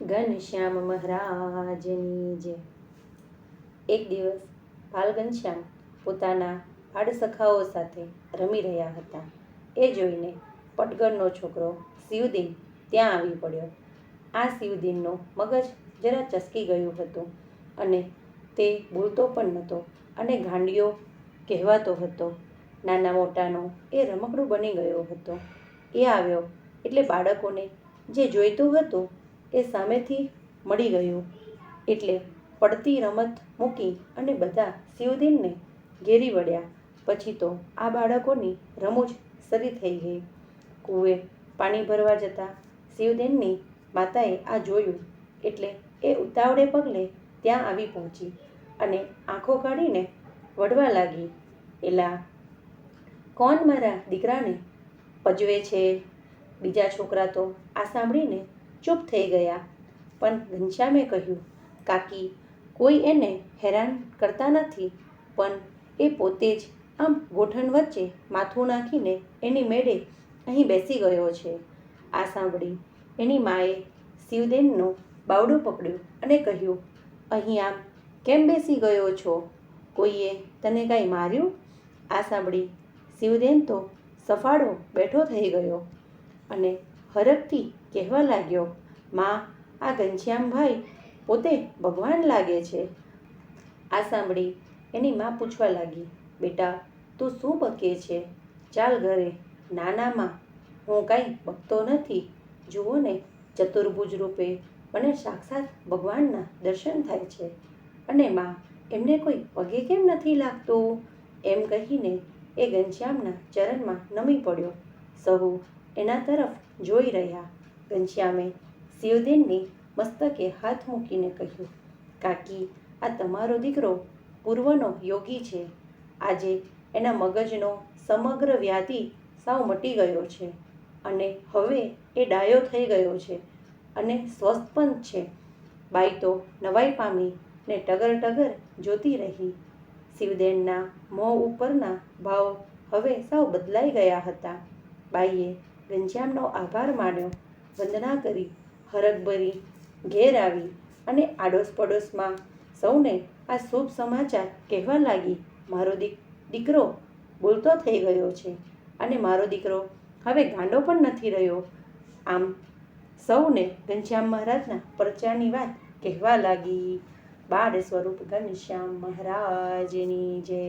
ઘનશ્યામ મહારાજની જય એક દિવસ પાલઘનશ્યામ પોતાના ભાડસખાઓ સાથે રમી રહ્યા હતા. એ જોઈને પટગણનો છોકરો શિવદીન ત્યાં આવી પડ્યો. આ શિવદીનનું મગજ જરા ચસકી ગયું હતું અને તે બોલતો પણ નહોતો અને ગાંડિયો કહેવાતો હતો, નાના મોટાનો એ રમકડું બની ગયો હતો. એ આવ્યો એટલે બાળકોને જે જોઈતું હતું એ સામેથી મળી ગયું. એટલે પડતી રમત મૂકી અને બધા શિવદીનને ઘેરી વળ્યા. પછી તો આ બાળકોની રમૂજ શરી થઈ ગઈ. કૂએ પાણી ભરવા જતા શિવદેનની માતાએ આ જોયું. એટલે એ ઉતાવળે પગલે ત્યાં આવી પહોંચી અને આંખો કાઢીને વઢવા લાગી. એલા, કોણ મારા દીકરાને પજવે છે? બીજા છોકરા તો આ સાંભળીને ચૂપ થઈ ગયા. પણ ઘનશ્યામે કહ્યું, કાકી, કોઈ એને હેરાન કરતા નથી, પણ એ પોતે જ આમ ગોઠણ વચ્ચે માથું નાખીને એની મેળે અહીં બેસી ગયો છે. આ સાંભળી એની માએ શિવદેનનું બાવડું પકડ્યું અને કહ્યું, અહીં આમ કેમ બેસી ગયો છો? કોઈએ તને કાંઈ માર્યું? આ સાંભળી શિવદેન તો સફાળો બેઠો થઈ ગયો અને હરખથી કહેવા લાગ્યો, માં, આ ઘનશ્યામભાઈ પોતે ભગવાન લાગે છે. આ સાંભળી એની માં પૂછવા લાગી, બેટા, તું શું બકે છે? ચાલ ઘરે. નાનામાં હું કાંઈ બકતો નથી. જુઓ ને, ચતુર્ભુજ રૂપે મને સાક્ષાત ભગવાનના દર્શન થાય છે. અને માં, એમને કોઈ પગે કેમ નથી લાગતું? એમ કહીને એ ઘનશ્યામના ચરણમાં નમી પડ્યો. સહુ એના તરફ જોઈ રહ્યા. ઘનશ્યામે શિવદેનની મસ્તકે હાથ મૂકીને કહ્યું, કાકી, આ તમારો દીકરો પૂર્વનો યોગી છે. આજે એના મગજનો સમગ્ર વ્યાધિ સાવ મટી ગયો છે અને હવે એ ડાયો થઈ ગયો છે અને સ્વસ્થ પણ છે. બાઈ તો નવાઈ પામી ને ટગર ટગર જોતી રહી. શિવદેનના મોં ઉપરના ભાવ હવે સાવ બદલાઈ ગયા હતા. બાઈએ ઘનશ્યામનો આભાર માન્યો વંદના કરી હરખભરી ઘેર આવી અને આડોશ પડોશમાં સૌને આ શુભ સમાચાર કહેવા લાગી, મારો દીક દીકરો બોલતો થઈ ગયો છે અને મારો દીકરો હવે ગાંડો પણ નથી રહ્યો. આમ સૌને ઘનશ્યામ મહારાજના પરચાની વાત કહેવા લાગી. બાળ સ્વરૂપ ઘનશ્યામ મહારાજની જય.